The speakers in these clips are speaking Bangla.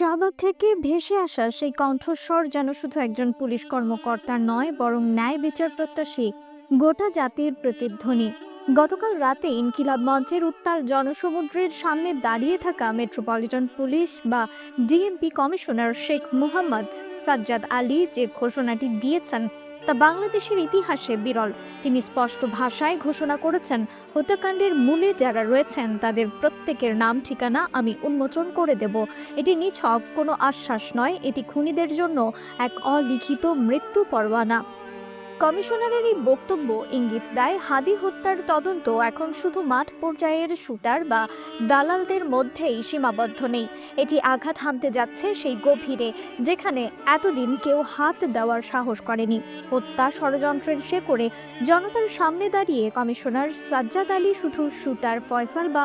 শাহবাগ থেকে ভেসে আসা সেই কণ্ঠস্বর যেন শুধু একজন পুলিশ কর্মকর্তা নয়, বরং ন্যায় বিচার প্রত্যাশী, গোটা জাতির প্রতিধ্বনি। গতকাল রাতে ইনকিলাব মঞ্চের উত্তাল জনসমুদ্রের সামনে দাঁড়িয়ে থাকা মেট্রোপলিটন পুলিশ বা ডিএমপি কমিশনার শেখ মুহাম্মদ সাজ্জাদ আলী যে ঘোষণাটি দিয়েছেন তা বাংলাদেশের ইতিহাসে বিরল। তিনি স্পষ্ট ভাষায় ঘোষণা করেছেন, হত্যাকাণ্ডের মূলে যারা রয়েছেন তাদের প্রত্যেকের নাম, ঠিকানা আমি উন্মোচন করে দেব। এটি নিছক, কোনো আশ্বাস নয়, এটি খুনিদের জন্য এক অলিখিত মৃত্যু পরোয়ানা। কমিশনারের এই বক্তব্য ইঙ্গিত দেয়, হাদি হত্যার তদন্ত এখন শুধু মাঠ পর্যায়ের শুটার বা দালালদের মধ্যেই সীমাবদ্ধ নেই। এটি আঘাত হানতে যাচ্ছে সেই গভীরে, যেখানে এতদিন কেউ হাত দেওয়ার সাহস করেনি। হত্যা ষড়যন্ত্রের সে করে জনতার সামনে দাঁড়িয়ে কমিশনার সাজ্জাদ আলী শুধু শুটার ফয়সাল বা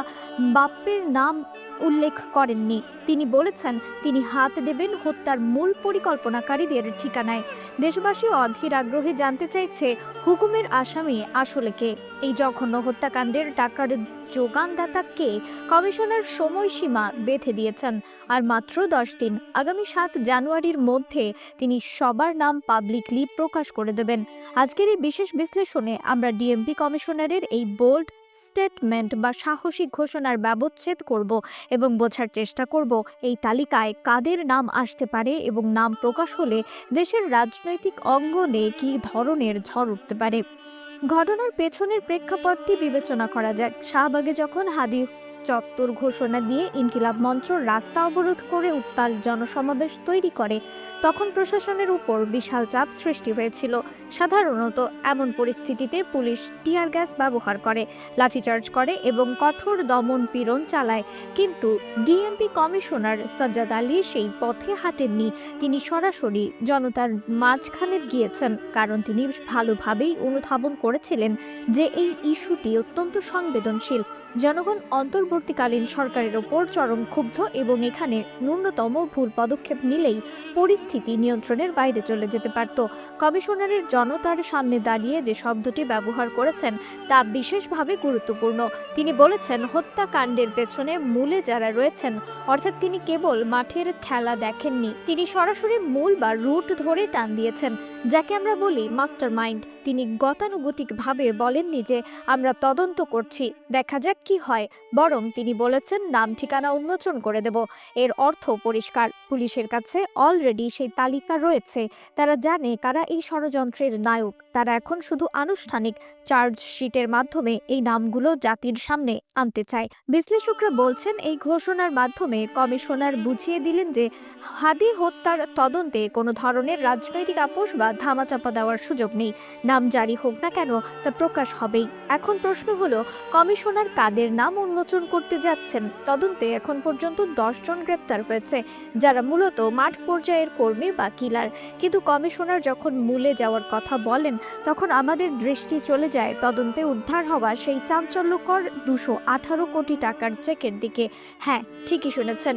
বাপ্পের নাম উল্লেখ করেননি। তিনি বলেছেন, তিনি হাত দেবেন হত্যার মূল পরিকল্পনাকারীদের ঠিকানায়। দেশবাসী অধীর আগ্রহে জানতে চাইছে, হুকুমের আসামি আসলে কে? এই জঘন্য হত্যাকাণ্ডের টাকার যোগানদাতা কে? কমিশনার সময়সীমা বেঁধে দিয়েছেন। আর মাত্র দশ দিন, আগামী সাত জানুয়ারির মধ্যে তিনি সবার নাম পাবলিকলি প্রকাশ করে দেবেন। আজকের এই বিশেষ বিশ্লেষণে আমরা ডিএমপি কমিশনারের এই বোল্ড স্টেটমেন্ট বা সাহসী ঘোষণার ব্যবচ্ছেদ করব এবং বোঝার চেষ্টা করব এই তালিকায় কাদের নাম আসতে পারে এবং নাম প্রকাশ হলে দেশের রাজনৈতিক অঙ্গনে কি ধরনের ঝড় উঠতে পারে। ঘটনার পেছনের প্রেক্ষাপটটি বিবেচনা করা যাক। শাহবাগে যখন হাদি চত্বর ঘোষণা দিয়ে ইনকিলাব মঞ্চ রাস্তা অবরোধ করে উত্তাল জনসমাবেশ তৈরি করে। তখন প্রশাসনের উপর বিশাল চাপ সৃষ্টি হয়েছিল। সাধারণত এমন পরিস্থিতিতে পুলিশ টিয়ার গ্যাস ব্যবহার করে, লাঠিচার্জ করে এবং কঠোর দমন পীড়ন চালায়। কিন্তু ডিএমপি কমিশনার সাজ্জাদ আলী সেই পথে হাঁটেননি। তিনি সরাসরি জনতার মাঝখানে গিয়েছেন, কারণ তিনি ভালোভাবেই অনুধাবন করেছিলেন যে এই ইস্যুটি অত্যন্ত সংবেদনশীল। জনগণ অন্তর্বর্তীকালীন সরকারের ওপর চরম ক্ষুব্ধ এবং এখানে ন্যূনতম ভুল পদক্ষেপ নিলেই পরিস্থিতি নিয়ন্ত্রণের বাইরে চলে যেতে পারত। কমিশনারের জনতার সামনে দাঁড়িয়ে যে শব্দটি ব্যবহার করেছেন তা বিশেষভাবে গুরুত্বপূর্ণ। তিনি বলেছেন, হত্যাকাণ্ডের পেছনে মূলে যারা রয়েছেন, অর্থাৎ তিনি কেবল মাঠের খেলা দেখেননি, তিনি সরাসরি মূল বা রুট ধরে টান দিয়েছেন, যাকে আমরা বলি মাস্টার মাইন্ড তিনি গতানুগতিকভাবে বলেননি যে আমরা তদন্ত করছি, দেখা যাক কি হয়। বরং তিনি বলেছেন, নাম ঠিকানা উন্মোচন করে দেব, এর অর্থ পরিষ্কার। পুলিশের কাছে অলরেডি সেই তালিকা রয়েছে, তারা জানে কারা এই ষড়যন্ত্রের নায়ক। তারা এখন শুধু আনুষ্ঠানিক চার্জশিটের মাধ্যমে এই নামগুলো জাতির সামনে আনতে চায়। বিশ্লেষকরা বলছেন, এই ঘোষণার মাধ্যমে কমিশনার বুঝিয়ে দিলেন যে হাদি হত্যার তদন্তে কোনো ধরনের রাজনৈতিক আপোষ বা ধামাচাপা দেওয়ার সুযোগ নেই। নাম জারি হোক না কেন, তা প্রকাশ হবেই। এখন প্রশ্ন হলো, কমিশনার কাদের নাম উন্মোচন করতে যাচ্ছেন? তদন্তে এখন পর্যন্ত দশজন গ্রেপ্তার হয়েছে, যারা মূলত মাঠ পর্যায়ের কর্মী বা কিলার। কিন্তু কমিশনার যখন মূলে যাওয়ার কথা বলেন তখন আমাদের দৃষ্টি চলে যায় তদন্তে উদ্ধার হওয়া সেই চাঞ্চল্যকর দুশো আঠারো কোটি টাকার চেকের দিকে। হ্যাঁ ঠিকই শুনেছেন।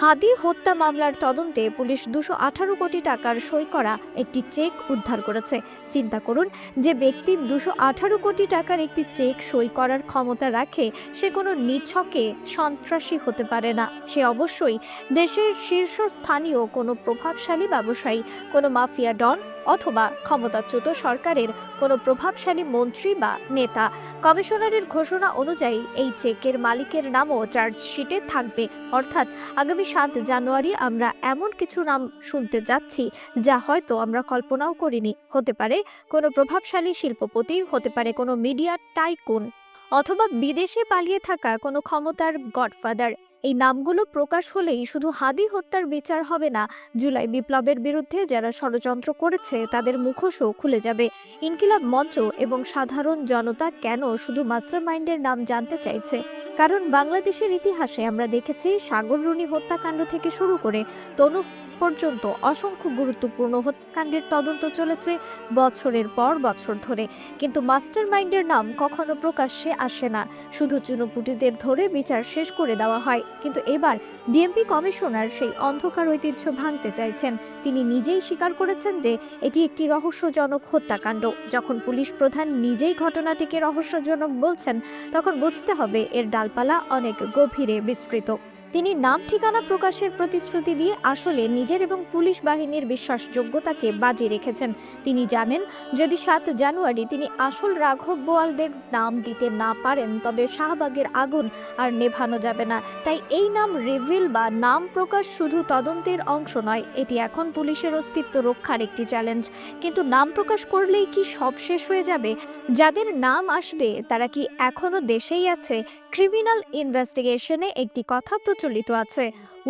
হাদি হত্যা মামলার তদন্তে পুলিশ দুশো আঠারো কোটি টাকার সই করা একটি চেক উদ্ধার করেছে। চিন্তা করুন, যে ব্যক্তি দুশো আঠারো কোটি টাকার একটি চেক সই করার ক্ষমতা রাখে, সে কোনো নিছকে সন্ত্রাসী হতে পারে না। সে অবশ্যই দেশের শীর্ষস্থানীয় কোনো প্রভাবশালী ব্যবসায়ী, কোনো মাফিয়া ডন অথবা ক্ষমতাচ্যুত সরকারের কোনো প্রভাবশালী মন্ত্রী বা নেতা। কমিশনারের ঘোষণা অনুযায়ী এই চেকের মালিকের নামও চার্জশিটে থাকবে। অর্থাৎ আগামী সাত জানুয়ারি আমরা এমন কিছু নাম শুনতে যাচ্ছি যা হয়তো আমরা কল্পনাও করিনি। হতে পারে কোনো প্রভাবশালী শিল্পপতি, হতে পারে কোনো মিডিয়া টাইকুন, অথবা বিদেশে পালিয়ে থাকা কোনো ক্ষমতার গডফাদার। এই নামগুলো প্রকাশ হলেই শুধু হাদি হত্যার বিচার হবে না, জুলাই বিপ্লবের বিরুদ্ধে যারা ষড়যন্ত্র করেছে তাদের মুখোশও খুলে যাবে। ইনকিলাব মঞ্চ এবং সাধারণ জনতা কেন শুধু মাস্টার মাইন্ডের নাম জানতে চাইছে? কারণ বাংলাদেশের ইতিহাসে আমরা দেখেছি সাগররুনি হত্যাকাণ্ড থেকে শুরু করে তনু পর্যন্ত অসংখ্য গুরুত্বপূর্ণ হত্যাকাণ্ডের তদন্ত চলেছে বছরের পর বছর ধরে। কিন্তু মাস্টার মাইন্ডের নাম কখনো প্রকাশ্যে আসে না। শুধু চুনোপুটিদের ধরে বিচার শেষ করে দেওয়া হয়। কিন্তু এবার ডিএমপি কমিশনার সেই অন্ধকার ঐতিহ্য ভাঙতে চাইছেন। তিনি নিজেই স্বীকার করেছেন যে এটি একটি রহস্যজনক হত্যাকাণ্ড। যখন পুলিশ প্রধান নিজেই ঘটনাটিকে রহস্যজনক বলছেন, তখন বুঝতে হবে এর ডালপালা অনেক গভীরে বিস্তৃত। তিনি নাম ঠিকানা প্রকাশের প্রতিশ্রুতি দিয়ে আসলে নিজের এবং পুলিশ বাহিনীর বিশ্বাসযোগ্যতাকে বাজি রেখেছেন। তিনি জানেন, যদি সাত জানুয়ারি তিনি আসল রাঘব বোয়ালদের নাম দিতে না পারেন, তবে শাহবাগের আগুন আর নেভানো যাবে না। তাই এই নাম রিভিল বা নাম প্রকাশ শুধু তদন্তের অংশ নয়, এটি এখন পুলিশের অস্তিত্ব রক্ষার একটি চ্যালেঞ্জ। কিন্তু নাম প্রকাশ করলেই কি সব শেষ হয়ে যাবে? যাদের নাম আসবে, তারা কি এখনও দেশেই আছে? ক্রিমিনাল ইনভেস্টিগেশনে একটি কথা প্রচলিত আছে।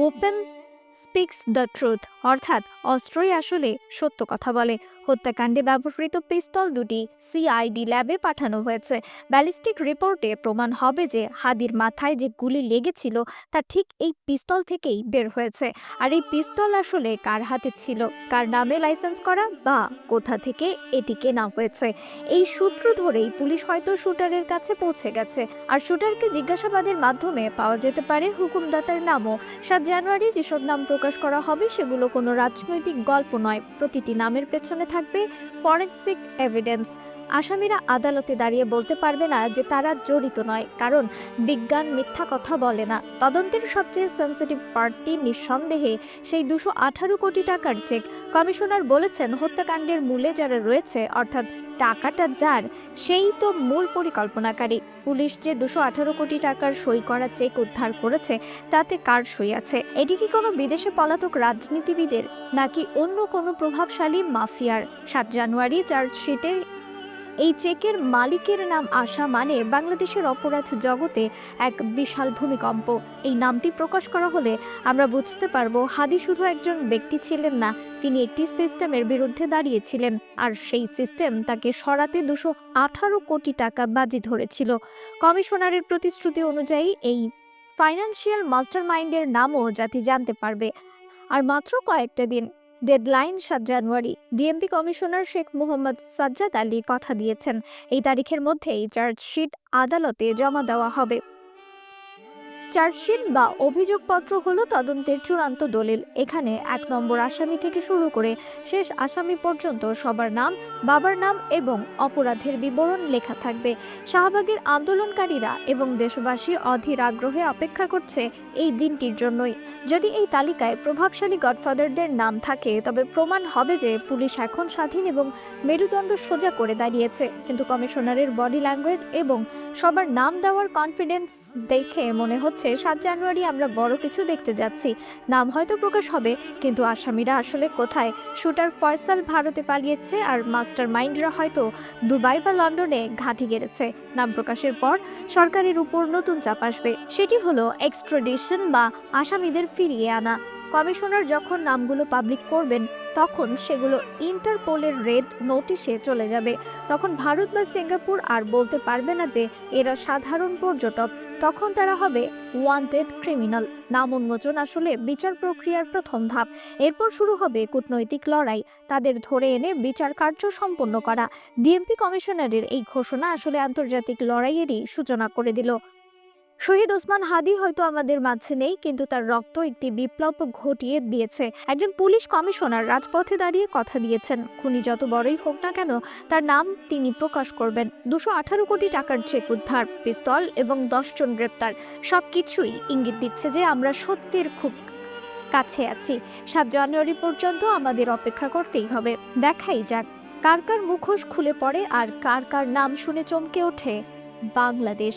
ওপেন স্পিক্স দ্য ট্রুথ অর্থাৎ অস্ত্রই আসলে সত্য কথা বলে। হত্যাকাণ্ডে ব্যবহৃত পিস্তল দুটি সিআইডি ল্যাবে পাঠানো হয়েছে। ব্যালিস্টিক রিপোর্টে প্রমাণ হবে যে হাদির মাথায় যে গুলি লেগেছিল, তা ঠিক এই পিস্তল থেকেই বের হয়েছে। আর এই পিস্তল আসলে কার হাতে ছিল? কার নামে লাইসেন্স করা বা কোথা থেকে এটি কেনা হয়েছে? এই সূত্র ধরেই পুলিশ হয়তো শুটারের কাছে পৌঁছে গেছে। আর শুটারকে জিজ্ঞাসাবাদের মাধ্যমে পাওয়া যেতে পারে হুকুমদাতার নামও। সাত জানুয়ারি যেসব নাম প্রকাশ করা হবে, সেগুলো কোনো রাজনৈতিক গল্প নয়। প্রতিটি নামের পেছনে থাকবে ফরেন্সিক এভিডেন্স আসামিরা আদালতে দাঁড়িয়ে বলতে পারবে না যে তারা জড়িত নয়, কারণ বিজ্ঞান মিথ্যা কথা বলে না। তদন্তের সবচেয়ে সেন্সিটিভ পার্টটি নিঃসন্দেহে সেই দুশো আঠারো কোটি টাকার চেক। কমিশনার বলেছেন, হত্যাকাণ্ডের মূলে যারা রয়েছে, অর্থাৎ টাকাটা যার, সেই তো মূল পরিকল্পনাকারী। পুলিশ যে দুশো আঠারো কোটি টাকার সই করা চেক উদ্ধার করেছে, তাতে কার সই আছে? এটি কি কোনো বিদেশে পলাতক রাজনীতিবিদের, নাকি অন্য কোনো প্রভাবশালী মাফিয়ার? সাত জানুয়ারি, চার্জশিটে এই চেকের মালিকের নাম আসা মানে বাংলাদেশের অপরাধ জগতে এক বিশাল ভূমিকম্প। এই নামটি প্রকাশ করা হলে আমরা বুঝতে পারব হাদি শুধু একজন ব্যক্তি ছিলেন না, তিনি একটি সিস্টেমের বিরুদ্ধে দাঁড়িয়েছিলেন আর সেই সিস্টেম তাকে সরাতে দুশো আঠারো কোটি টাকা বাজি ধরেছিল। কমিশনারের প্রতিশ্রুতি অনুযায়ী এই ফাইন্যান্সিয়াল মাস্টার মাইন্ডের নামও জাতি জানতে পারবে। আর মাত্র কয়েকটা দিন ডেডলাইন সাত জানুয়ারি। ডিএমপি কমিশনার শেখ মোহাম্মদ সাজ্জাদ আলী কথা দিয়েছেন, এই তারিখের মধ্যেই চার্জশিট আদালতে জমা দেওয়া হবে। চার্জশিট বা অভিযোগপত্র হলো তদন্তের চূড়ান্ত দলিল। এখানে এক নম্বর আসামি থেকে শুরু করে শেষ আসামি পর্যন্ত সবার নাম, বাবার নাম এবং অপরাধের বিবরণ লেখা থাকবে। শাহবাগের আন্দোলনকারীরা এবং দেশবাসী অধীর আগ্রহে অপেক্ষা করছে এই দিনটির জন্যই। যদি এই তালিকায় প্রভাবশালী গডফাদারদের নাম থাকে, তবে প্রমাণ হবে যে পুলিশ এখন স্বাধীন এবং মেরুদণ্ড সোজা করে দাঁড়িয়েছে। কিন্তু কমিশনারের বডি ল্যাঙ্গুয়েজ এবং সবার নাম দেওয়ার কনফিডেন্স দেখে মনে হচ্ছে সাত জানুয়ারি আমরা বড় কিছু দেখতে যাচ্ছি। নাম হয়তো প্রকাশ হবে, কিন্তু আসামিরা আসলে কোথায়? শুটার ফয়সাল ভারতে পালিয়েছে আর মাস্টার মাইন্ডরা হয়তো দুবাই বা লন্ডনে ঘাঁটি গেড়েছে। নাম প্রকাশের পর সরকারের উপর নতুন চাপ আসবে। সেটি হলো এক্সট্রাডিশন বা আসামিদের ফিরিয়ে আনা। কমিশনার যখন নামগুলো পাবলিক করবেন, তখন সেগুলো ইন্টারপোলের রেড নোটিশে চলে যাবে। তখন ভারত বা সিঙ্গাপুর আর বলতে পারবে না যে এরা সাধারণ পর্যটক। তখন তারা হবে ওয়ান্টেড ক্রিমিনাল নাম উন্মোচন আসলে বিচার প্রক্রিয়ার প্রথম ধাপ। এরপর শুরু হবে কূটনৈতিক লড়াই। তাদের ধরে এনে বিচার কার্য সম্পন্ন করা। ডিএমপি কমিশনারের এই ঘোষণা আসলে আন্তর্জাতিক লড়াইয়েরই সূচনা করে দিল। শহীদ ওসমান হাদি হয়তো আমাদের মাঝে নেই, কিন্তু তার রক্ত একটি বিপ্লব ঘটিয়ে দিয়েছে। একজন পুলিশ কমিশনার রাজপথে দাঁড়িয়ে কথা দিয়েছেন। খুনি যত বড়ই হোক না কেন, তার নাম তিনি প্রকাশ করবেন। দুশো আঠারো কোটি টাকার চেক উদ্ধার, পিস্তল এবং দশজন গ্রেপ্তার। সব কিছুই ইঙ্গিত দিচ্ছে যে আমরা সত্যের খুব কাছে আছি। সাত জানুয়ারি পর্যন্ত আমাদের অপেক্ষা করতেই হবে। দেখাই যাক, কার কার মুখোশ খুলে পড়ে আর কার কার নাম শুনে চমকে ওঠে বাংলাদেশ।